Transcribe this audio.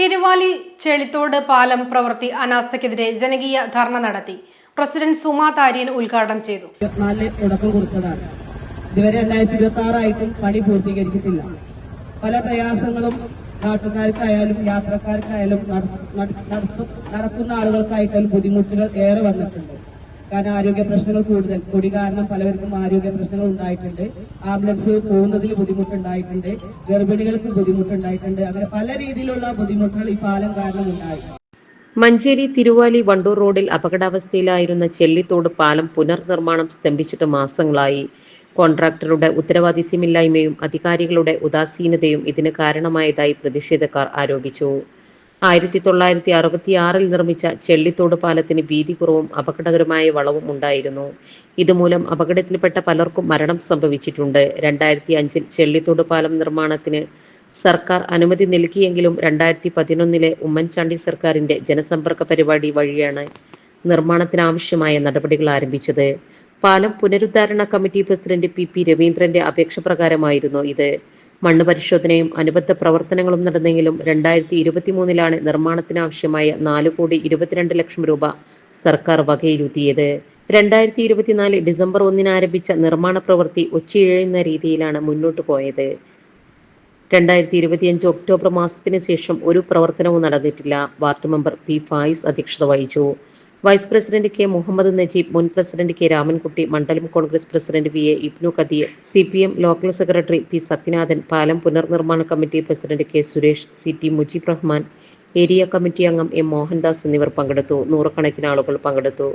തിരുവാലി ചെളിത്തോട് പാലം പ്രവൃത്തി അനാസ്ഥക്കെതിരെ ജനകീയ ധർണ നടത്തി. പ്രസിഡന്റ് സുമാ താരിയൻ ഉദ്ഘാടനം ചെയ്തു. ഇരുപത്തിനാലിന് തുടക്കം കുറിച്ചതാണ്. ഇതുവരെ രണ്ടായിരത്തി ഇരുപത്തി ആറായിട്ടും പണി പൂർത്തീകരിച്ചിട്ടില്ല. പല പ്രയാസങ്ങളും നാട്ടുകാർക്കായാലും യാത്രക്കാർക്കായാലും നട- നട- നടത്തു- നടത്തുന്ന ആളുകൾക്കായിട്ടും ബുദ്ധിമുട്ടുകൾ ഏറെ വന്നിട്ടുണ്ട്. കാരണം ആരോഗ്യ പ്രശ്നങ്ങൾ കൂടുതൽ പൊടി കാരണം പലവർക്കും ആരോഗ്യ പ്രശ്നങ്ങൾ ഉണ്ടായിട്ടുണ്ട്. ആംബുലൻസ് പോകുന്നതിൽ ബുദ്ധിമുട്ടുണ്ടായിട്ടുണ്ട് ഗർഭിണികൾക്ക് ബുദ്ധിമുട്ടുണ്ടായിട്ടുണ്ട്. അങ്ങനെ പല രീതിയിലുള്ള ബുദ്ധിമുട്ടുകൾ ഈ പാലം കാരണം ഉണ്ടായി. മഞ്ചേരി തിരുവാലി വണ്ടൂർ റോഡിൽ അപകടാവസ്ഥയിലായിരുന്ന ചെല്ലിത്തോട് പാലം പുനർനിർമ്മാണം സ്തംഭിച്ചിട്ട് മാസങ്ങളായി. കോൺട്രാക്ടറുടെ ഉത്തരവാദിത്യമില്ലായ്മയും അധികാരികളുടെ ഉദാസീനതയും ഇതിന് കാരണമായതായി പ്രതിഷേധക്കാർ ആരോപിച്ചു. ആയിരത്തി തൊള്ളായിരത്തി അറുപത്തിയാറിൽ നിർമ്മിച്ച ചെള്ളിത്തോട് പാലത്തിന് വീതി കുറവും അപകടകരമായ വളവും ഉണ്ടായിരുന്നു. ഇതുമൂലം അപകടത്തിൽപ്പെട്ട പലർക്കും മരണം സംഭവിച്ചിട്ടുണ്ട്. രണ്ടായിരത്തി അഞ്ചിൽ ചെള്ളിത്തോട് പാലം നിർമ്മാണത്തിന് സർക്കാർ അനുമതി നൽകിയെങ്കിലും രണ്ടായിരത്തി പതിനൊന്നിലെ ഉമ്മൻചാണ്ടി സർക്കാരിന്റെ ജനസമ്പർക്ക പരിപാടി വഴിയാണ് നിർമ്മാണത്തിനാവശ്യമായ നടപടികൾ ആരംഭിച്ചത്. പാലം പുനരുദ്ധാരണ കമ്മിറ്റി പ്രസിഡന്റ് പി പി രവീന്ദ്രന്റെ അപേക്ഷ പ്രകാരമായിരുന്നു ഇത്. മണ്ണ് പരിശോധനയും അനുബന്ധ പ്രവർത്തനങ്ങളും നടന്നെങ്കിലും രണ്ടായിരത്തി ഇരുപത്തിമൂന്നിലാണ് നിർമ്മാണത്തിനാവശ്യമായ നാല് കോടി ഇരുപത്തിരണ്ട് ലക്ഷം രൂപ സർക്കാർ വകയിരുത്തിയത്. രണ്ടായിരത്തി ഇരുപത്തിനാല് ഡിസംബർ ഒന്നിന് ആരംഭിച്ച നിർമ്മാണ പ്രവൃത്തി ഒച്ചയിഴയുന്ന രീതിയിലാണ് മുന്നോട്ട് പോയത്. രണ്ടായിരത്തി ഇരുപത്തിയഞ്ച് ഒക്ടോബർ മാസത്തിന് ശേഷം ഒരു പ്രവർത്തനവും നടന്നിട്ടില്ല. വാർഡ് മെമ്പർ പി ഫായിസ് അധ്യക്ഷത വഹിച്ചു. Vice president K Muhammad Najeeb മുൻ president K Ramankutty Mandalam Congress president V A Ibnu Kadeer C P M local secretary P Sathyanathan പാലം പുനർനിർമ്മാണ committee president K Suresh C T Mujeeb Rahman area committee അംഗം M Mohandas എന്നിവർ പങ്കെടുത്തു. നൂറുകണക്കിന് ആളുകൾ പങ്കെടുത്തു.